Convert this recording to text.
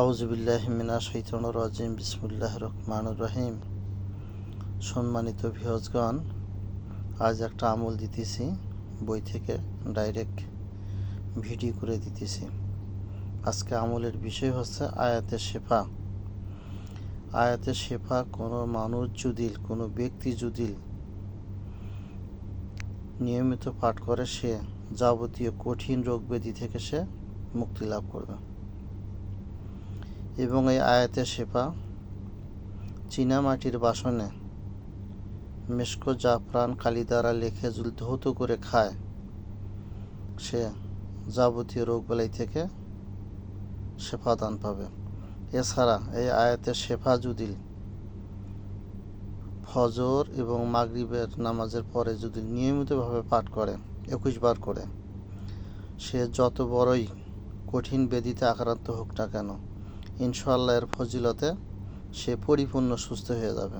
আউজবিল্লাহ মিনা শৈতন রাজিম বিসমুল্লাহ রহমান রহিম। সম্মানিত ভিহজগণ আজ একটা আমল দিতেছি, বই থেকে ডাইরেক্ট ভিডিও করে দিতেছি। আজকে আমলের বিষয় হচ্ছে আয়াতে শেফা। আয়াতে শেফা কোনো মানুষ যদি, কোনো ব্যক্তি যদি নিয়মিত পাঠ করে, সে যাবতীয় কঠিন রোগ ব্যাধি থেকে সে মুক্তি লাভ করবে। এবং এই আয়াতে শেফা চীনামাটির বাসনে মেশকো জাফরান কালি দ্বারা লেখে জুল ধৌত করে খায়। সে যাবতীয় রোগবালাই থেকে শেফা দান পাবে। এছাড়া এই আয়াতে শেফা যদি ফজর এবং মাগরিবের নামাজের পরে যদি নিয়মিতভাবে পাঠ করে, একুশ বার করে, সে যত বড়ই কঠিন বেদিতে আক্রান্ত হোক না কেন ইনশাল্লাহ এর ফজিলতে সে পরিপূর্ণ সুস্থ হয়ে যাবে।